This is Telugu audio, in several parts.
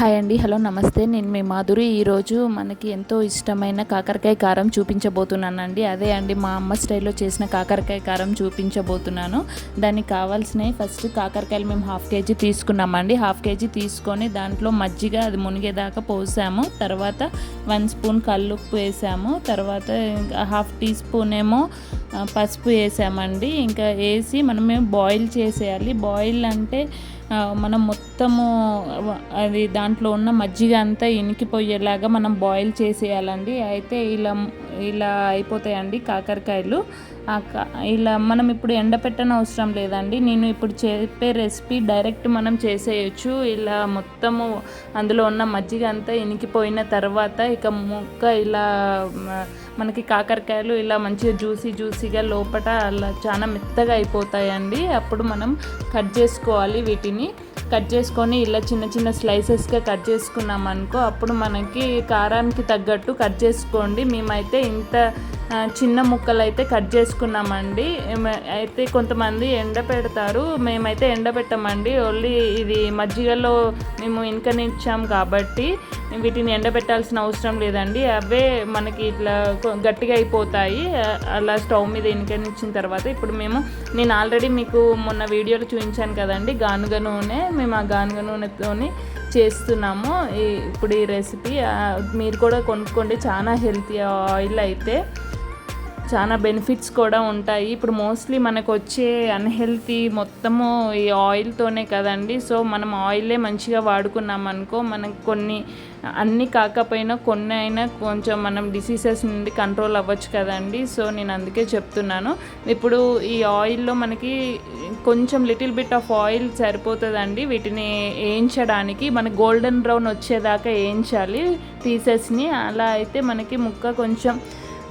హాయ్ అండి. హలో నమస్తే. నేను మీ మాధురి. ఈరోజు మనకి ఎంతో ఇష్టమైన కాకరకాయ కారం చూపించబోతున్నానండి. అదే అండి మా అమ్మ స్టైల్లో చేసిన కాకరకాయ కారం చూపించబోతున్నాను. దానికి కావాల్సినవి ఫస్ట్ కాకరకాయలు మేము హాఫ్ కేజీ తీసుకున్నామండి. హాఫ్ కేజీ తీసుకొని దాంట్లో మజ్జిగ అది మునిగేదాకా పోసాము. తర్వాత వన్ స్పూన్ కల్లుప్పు వేసాము. తర్వాత హాఫ్ టీ స్పూన్ ఏమో పసుపు వేసామండి. ఇంకా వేసి మనం మేము బాయిల్ చేసేయాలి? బాయిల్ అంటే మనం మొత్తము అది దాంట్లో ఉన్న మజ్జిగ అంతా ఇనికిపోయేలాగా మనం బాయిల్ చేసేయాలండి. అయితే ఇలా ఇలా అయిపోతాయండి కాకరకాయలు. ఇలా మనం ఇప్పుడు ఎండపెట్టని అవసరం లేదండి. నేను ఇప్పుడు చెప్పే రెసిపీ డైరెక్ట్ మనం చేసేయచ్చు. ఇలా మొత్తము అందులో ఉన్న మజ్జిగ అంతా ఇనికిపోయిన తర్వాత ఇక ముక్క ఇలా మనకి కాకరకాయలు ఇలా మంచిగా జ్యూసీ జ్యూసీగా లోపల అలా చాలా మెత్తగా అయిపోతాయండి. అప్పుడు మనం కట్ చేసుకోవాలి వీటిని. కట్ చేసుకొని ఇలా చిన్న చిన్న స్లైసెస్గా కట్ చేసుకున్నాం అనుకో అప్పుడు మనకి కారానికి తగ్గట్టు కట్ చేసుకోండి. మేమైతే ఇంత చిన్న ముక్కలు అయితే కట్ చేసుకున్నామండి. అయితే కొంతమంది ఎండ పెడతారు. మేమైతే ఎండ పెట్టామండి. ఓన్లీ ఇది మజ్జిగలో మేము ఇన్కనిచ్చాం కాబట్టి వీటిని ఎండబెట్టాల్సిన అవసరం లేదండి. అవే మనకి ఇట్లా గట్టిగా అయిపోతాయి. అలా స్టవ్ మీద ఇన్కనిచ్చిన తర్వాత ఇప్పుడు మేము నేను ఆల్రెడీ మీకు మొన్న వీడియోలో చూపించాను కదండి గానుగ నూనె. మేము ఆ గానుగ నూనెతోని చేస్తున్నాము. ఇప్పుడు ఈ రెసిపీ మీరు కూడా కొనుక్కోండి. చాలా హెల్తీ ఆయిల్ అయితే. చాలా బెనిఫిట్స్ కూడా ఉంటాయి. ఇప్పుడు మోస్ట్లీ మనకు వచ్చే అన్హెల్తీ మొత్తము ఈ ఆయిల్తోనే కదండి. సో మనం ఆయిలే మంచిగా వాడుకున్నాం అనుకో మనకు కొన్ని అన్నీ కాకపోయినా కొన్ని అయినా కొంచెం మనం డిసీజెస్ నుండి కంట్రోల్ అవ్వచ్చు కదండి. సో నేను అందుకే చెప్తున్నాను. ఇప్పుడు ఈ ఆయిల్లో మనకి కొంచెం లిటిల్ బిట్ ఆఫ్ ఆయిల్ సరిపోతుందండి. వీటిని వేయించడానికి మన గోల్డెన్ బ్రౌన్ వచ్చేదాకా వేయించాలి పీసెస్ని అలా అయితే మనకి ముక్క కొంచెం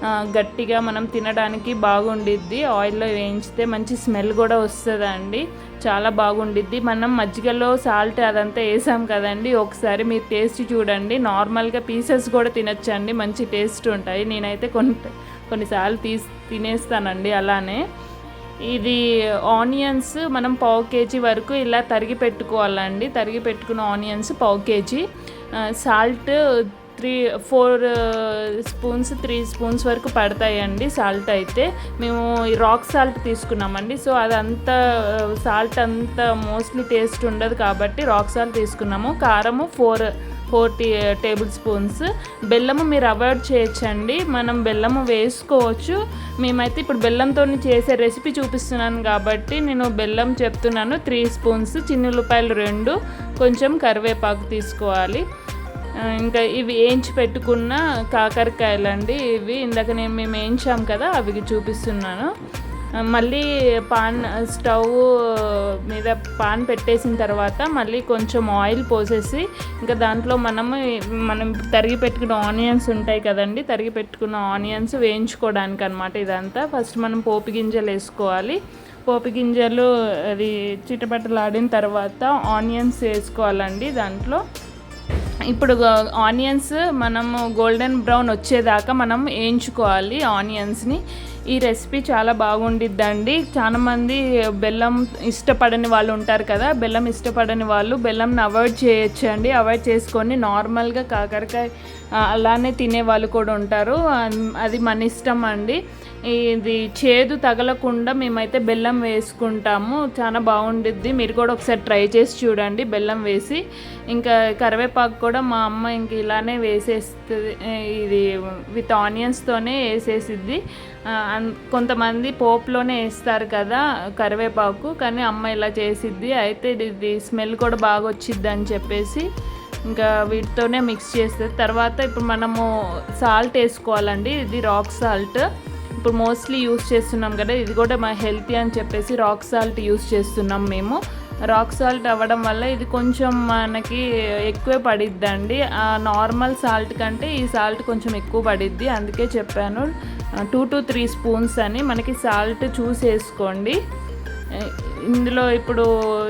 గట్టిగా మనం తినడానికి బాగుండిద్ది. ఆయిల్లో వేయించితే మంచి స్మెల్ కూడా వస్తుందండి. చాలా బాగుండిద్ది. మనం మజ్జిగలో సాల్ట్ అదంతా వేసాం కదండి. ఒకసారి మీరు టేస్ట్ చూడండి. నార్మల్గా పీసెస్ కూడా తినొచ్చండి. మంచి టేస్ట్ ఉంటాయి. నేనైతే కొన్ని కొన్నిసార్లు తీసి తినేస్తానండి అలానే. ఇది ఆనియన్స్ మనం పావు కేజీ వరకు ఇలా తరిగి పెట్టుకోవాలండి. తరిగి పెట్టుకున్న ఆనియన్స్ పావు KG. Salt three four spoons three spoons వరకు పడతాయండి సాల్ట్ అయితే. మేము రాక్ సాల్ట్ తీసుకున్నామండి. సో అదంతా సాల్ట్ అంతా మోస్ట్లీ టేస్ట్ ఉండదు కాబట్టి రాక్ సాల్ట్ తీసుకున్నాము. కారము four four tea tablespoons. బెల్లము మీరు అవాయిడ్ చేయొచ్చండి. మనం బెల్లము వేసుకోవచ్చు. మేమైతే ఇప్పుడు బెల్లంతో చేసే రెసిపీ చూపిస్తున్నాను కాబట్టి నేను బెల్లం చెప్తున్నాను. త్రీ స్పూన్స్ చిన్నుల్లిపాయలు రెండు కొంచెం కరివేపాకు తీసుకోవాలి. ఇంకా ఇవి వేయించి పెట్టుకున్న కాకరకాయలు అండి ఇవి. ఇందాక నేను మేము వేయించాం కదా అవి చూపిస్తున్నాను. మళ్ళీ పాన్ స్టవ్ మీద పాన్ పెట్టేసిన తర్వాత మళ్ళీ కొంచెం ఆయిల్ పోసేసి ఇంకా దాంట్లో మనము మనం తరిగి పెట్టుకున్న ఆనియన్స్ ఉంటాయి కదండి తరిగి పెట్టుకున్న ఆనియన్స్ వేయించుకోవడానికి అనమాట ఇదంతా. ఫస్ట్ మనం పోపు గింజలు వేసుకోవాలి. పోపు గింజలు అది చిటపటలాడిన తర్వాత ఆనియన్స్ వేసుకోవాలండి దాంట్లో. ఇప్పుడు ఆనియన్స్ మనము గోల్డెన్ బ్రౌన్ వచ్చేదాకా మనం వేయించుకోవాలి ఆనియన్స్ని. ఈ రెసిపీ చాలా బాగుండిద్దండి. చాలామంది బెల్లం ఇష్టపడని వాళ్ళు ఉంటారు కదా బెల్లం ఇష్టపడని వాళ్ళు బెల్లంని అవాయిడ్ చేయొచ్చు అండి అవాయిడ్ చేసుకొని నార్మల్గా కాకరకాయ అలానే తినే వాళ్ళు కూడా ఉంటారు. అది మన ఇష్టం అండి. ఇది చేదు తగలకుండా మేమైతే బెల్లం వేసుకుంటాము. చాలా బాగుండిద్ది. మీరు కూడా ఒకసారి ట్రై చేసి చూడండి. బెల్లం వేసి ఇంకా కరివేపాకు కూడా మా అమ్మ ఇంక ఇలానే వేసేస్తుంది ఇది విత్ ఆనియన్స్తోనే వేసేసిద్ది. అన్- కొంతమంది పోపులోనే వేస్తారు కదా కరివేపాకు కానీ అమ్మ ఇలా చేసిద్ది. అయితే ఇది స్మెల్ కూడా బాగా వచ్చిద్ది అని చెప్పేసి ఇంకా వీటితోనే మిక్స్ చేస్తుంది తర్వాత ఇప్పుడు మనము సాల్ట్ వేసుకోవాలండి. ఇది రాక్ సాల్ట్. ఇప్పుడు మోస్ట్లీ యూస్ చేస్తున్నాం కదా ఇది కూడా మా హెల్తీ అని చెప్పేసి రాక్ సాల్ట్ యూస్ చేస్తున్నాం మేము. రాక్ సాల్ట్ అవ్వడం వల్ల ఇది కొంచెం మనకి ఎక్కువే పడిద్దండి. ఆ నార్మల్ సాల్ట్ కంటే ఈ సాల్ట్ కొంచెం ఎక్కువ పడిద్ది. అందుకే చెప్పాను టూ టు త్రీ స్పూన్స్ అని మనకి సాల్ట్ చూసేసుకోండి. ఇందులో ఇప్పుడు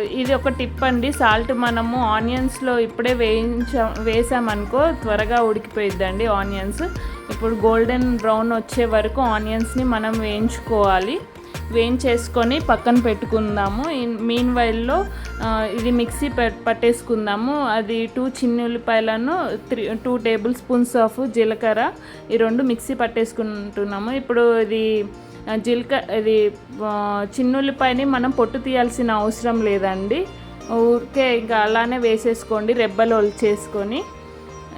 ఇది ఒక టిప్ అండి. సాల్ట్ మనము ఆనియన్స్లో ఇప్పుడే వేయించా వేసామనుకో త్వరగా ఉడికిపోయిద్దండి ఆనియన్స్. ఇప్పుడు గోల్డెన్ బ్రౌన్ వచ్చే వరకు ఆనియన్స్ని మనం వేయించుకోవాలి. వేయించేసుకొని పక్కన పెట్టుకుందాము. మీన్ వైల్లో ఇది మిక్సీ పట్టేసుకుందాము. అది టూ చిన్న ఉల్లిపాయలను three two tablespoons of జీలకర్ర ఈ రెండు మిక్సీ పట్టేసుకుంటున్నాము. ఇప్పుడు ఇది జీలక జీలకర్ర ఇది ఆ, చిన్న ఉల్లిపాయని మనం పొట్టు తీయాల్సిన అవసరం లేదండి. ఊరికే ఇంకా అలానే వేసేసుకోండి రెబ్బలు ఒలిచేసుకొని.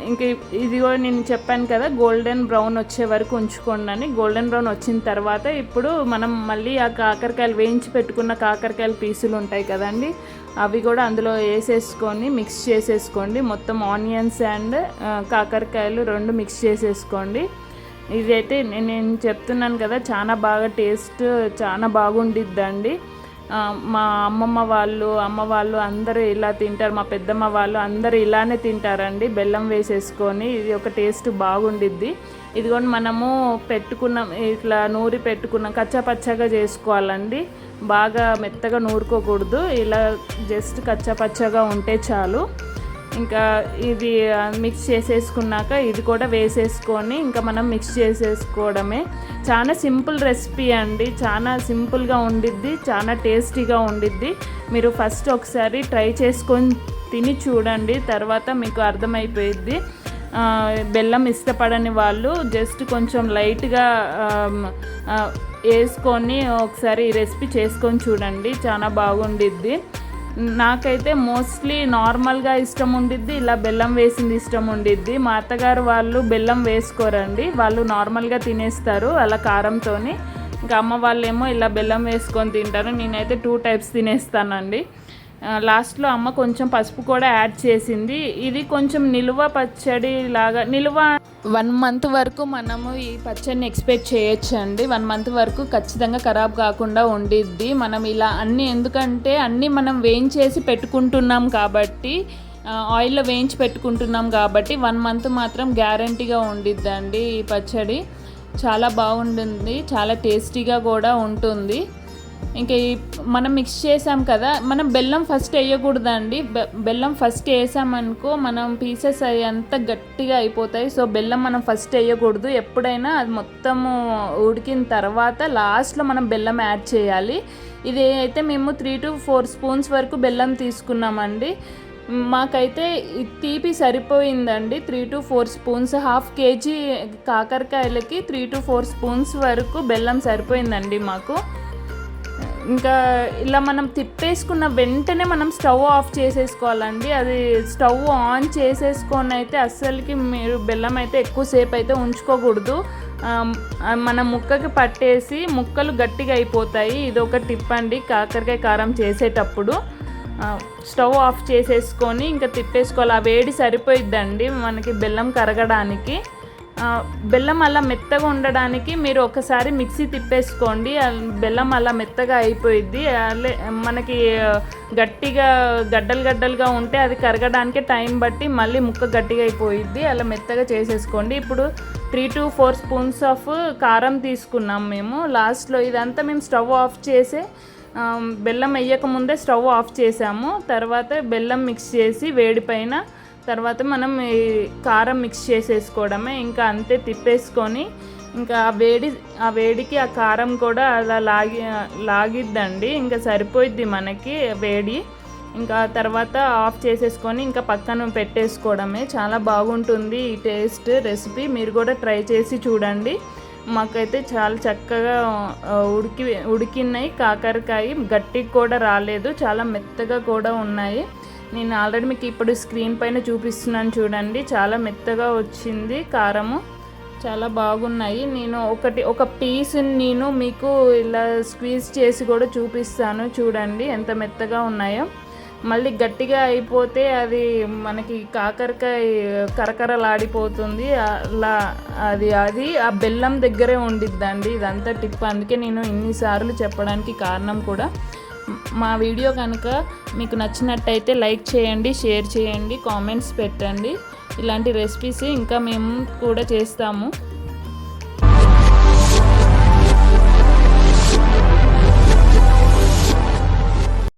ఇంక ఇదిగో నేను చెప్పాను కదా గోల్డెన్ బ్రౌన్ వచ్చే వరకు ఉంచుకోండి అని. గోల్డెన్ బ్రౌన్ వచ్చిన తర్వాత ఇప్పుడు మనం మళ్ళీ ఆ కాకరకాయలు వేయించి పెట్టుకున్న కాకరకాయల పీసులు ఉంటాయి కదండి అవి కూడా అందులో వేసేసుకొని మిక్స్ చేసేసుకోండి. మొత్తం ఆనియన్స్ అండ్ కాకరకాయలు రెండు మిక్స్ చేసేసుకోండి. ఇదైతే నేను చెప్తున్నాను కదా చాలా బాగా టేస్ట్ చాలా బాగుండిద్దండి. మా అమ్మమ్మ వాళ్ళు అమ్మ వాళ్ళు అందరూ ఇలా తింటారు. మా పెద్దమ్మ వాళ్ళు అందరూ ఇలానే తింటారండి. బెల్లం వేసేసుకొని ఇది ఒక టేస్ట్ బాగుండిద్ది. ఇదిగోండి మనము పెట్టుకున్నాం ఇట్లా నూరి పెట్టుకున్నాం. కచ్చాపచ్చగా చేసుకోవాలండి. బాగా మెత్తగా నూరుకోకూడదు. ఇలా జస్ట్ కచ్చాపచ్చగా ఉంటే చాలు. ఇంకా ఇది మిక్స్ చేసేసుకున్నాక ఇది కూడా వేసేసుకొని ఇంకా మనం మిక్స్ చేసేసుకోవడమే. చాలా సింపుల్ రెసిపీ అండి. చాలా సింపుల్గా ఉండిద్ది చాలా టేస్టీగా ఉండిద్ది. మీరు ఫస్ట్ ఒకసారి ట్రై చేసుకొని తిని చూడండి తర్వాత మీకు అర్థమైపోయిద్ది. బెల్లం ఇష్టపడని వాళ్ళు జస్ట్ కొంచెం లైట్గా వేసుకొని ఒకసారి ఈ రెసిపీ చేసుకొని చూడండి. చాలా బాగుండిద్ది. నాకైతే మోస్ట్లీ నార్మల్గా ఇష్టం ఉండిద్ది ఇలా బెల్లం వేసింది ఇష్టం ఉండిద్ది. మా అత్తగారు వాళ్ళు బెల్లం వేసుకోరండి వాళ్ళు నార్మల్గా తినేస్తారు అలా కారంతో ఇంకా అమ్మ వాళ్ళేమో ఇలా బెల్లం వేసుకొని తింటారు నేనైతే టూ టైప్స్ తినేస్తానండి. లాస్ట్లో అమ్మ కొంచెం పసుపు కూడా యాడ్ చేసింది. ఇది కొంచెం నిలువ పచ్చడి లాగా నిలువ వన్ మంత్ వరకు మనము ఈ పచ్చడిని ఎక్స్పెక్ట్ చేయొచ్చు అండి వన్ మంత్ వరకు ఖచ్చితంగా ఖరాబ్ కాకుండా ఉండిద్ది. మనం ఇలా అన్నీ ఎందుకంటే అన్నీ మనం వేయించేసి పెట్టుకుంటున్నాం కాబట్టి ఆయిల్లో వేయించి పెట్టుకుంటున్నాం కాబట్టి వన్ మంత్ మాత్రం గ్యారంటీగా ఉండిద్దండి ఈ పచ్చడి. చాలా బాగుంటుంది చాలా టేస్టీగా కూడా ఉంటుంది. ఇంకా మనం మిక్స్ చేసాం కదా మనం బెల్లం ఫస్ట్ వేయకూడదండి. బె- బెల్లం ఫస్ట్ వేసామనుకో మనం పీసెస్ అవి అంత గట్టిగా అయిపోతాయి. సో బెల్లం మనం ఫస్ట్ వేయకూడదు. ఎప్పుడైనా అది మొత్తము ఉడికిన తర్వాత లాస్ట్లో మనం బెల్లం యాడ్ చేయాలి. ఇది అయితే మేము త్రీ టు ఫోర్ స్పూన్స్ వరకు బెల్లం తీసుకున్నామండి. మాకైతే తీపి సరిపోయిందండి. Three to four spoons half KG కాకరకాయలకి three to four spoons వరకు బెల్లం సరిపోయిందండి మాకు. ఇంకా ఇలా మనం తిప్పేసుకున్న వెంటనే మనం స్టవ్ ఆఫ్ చేసేసుకోవాలండి. అది స్టవ్ ఆన్ చేసేసుకొని అయితే అస్సలకి మీరు బెల్లం అయితే ఎక్కువసేపు అయితే ఉంచుకోకూడదు. మన ముక్కకి పట్టేసి ముక్కలు గట్టిగా అయిపోతాయి. ఇది ఒక టిప్ అండి కాకరకాయ కారం చేసేటప్పుడు. స్టవ్ ఆఫ్ చేసేసుకొని ఇంకా తిప్పేసుకోవాలి. ఆ వేడి సరిపోయిద్దండి మనకి బెల్లం కరగడానికి. బెల్లం అలా మెత్తగా ఉండడానికి మీరు ఒకసారి మిక్సీ తిప్పేసుకోండి. బెల్లం అలా మెత్తగా అయిపోయిద్ది. అలే మనకి గట్టిగా గడ్డలు గడ్డలుగా ఉంటే అది కరగడానికి టైం బట్టి మళ్ళీ ముక్క గట్టిగా అయిపోయిద్ది. అలా మెత్తగా చేసేసుకోండి. ఇప్పుడు three to four spoons of కారం తీసుకున్నాం మేము. లాస్ట్లో ఇదంతా మేము స్టవ్ ఆఫ్ చేసే బెల్లం వేయక ముందే స్టవ్ ఆఫ్ చేసాము. తర్వాత బెల్లం మిక్స్ చేసి వేడి పైన తర్వాత మనం ఈ కారం మిక్స్ చేసేసుకోవడమే. ఇంకా అంతే తిప్పేసుకొని ఇంకా ఆ వేడి ఆ వేడికి ఆ కారం కూడా అలా లాగి లాగిద్దండి. ఇంకా సరిపోయిద్ది మనకి వేడి. ఇంకా తర్వాత ఆఫ్ చేసేసుకొని ఇంకా పక్కన పెట్టేసుకోవడమే. చాలా బాగుంటుంది ఈ టేస్ట్ రెసిపీ. మీరు కూడా ట్రై చేసి చూడండి. మాకైతే చాలా చక్కగా ఉడికి ఉడికినాయి కాకరకాయ గట్టికి కూడా రాలేదు. చాలా మెత్తగా కూడా ఉన్నాయి. నేను ఆల్రెడీ మీకు ఇప్పుడు స్క్రీన్ పైన చూపిస్తున్నాను చూడండి. చాలా మెత్తగా వచ్చింది కారము. చాలా బాగున్నాయి. నేను ఒకటి ఒక పీస్ నేను మీకు ఇలా స్క్వీజ్ చేసి కూడా చూపిస్తాను చూడండి ఎంత మెత్తగా ఉన్నాయో. మళ్ళీ గట్టిగా అయిపోతే అది మనకి కాకరకాయ కరకరలాడిపోతుంది. అలా అది అది ఆ బెల్లం దగ్గరే ఉండిద్దండి. ఇదంతా టిప్. అందుకే నేను ఇన్నిసార్లు చెప్పడానికి కారణం కూడా మా వీడియో కనుక మీకు నచ్చినట్టయితే లైక్ చేయండి షేర్ చేయండి కామెంట్స్ పెట్టండి. ఇలాంటి రెసిపీస్ ఇంకా మేము కూడా చేస్తాము.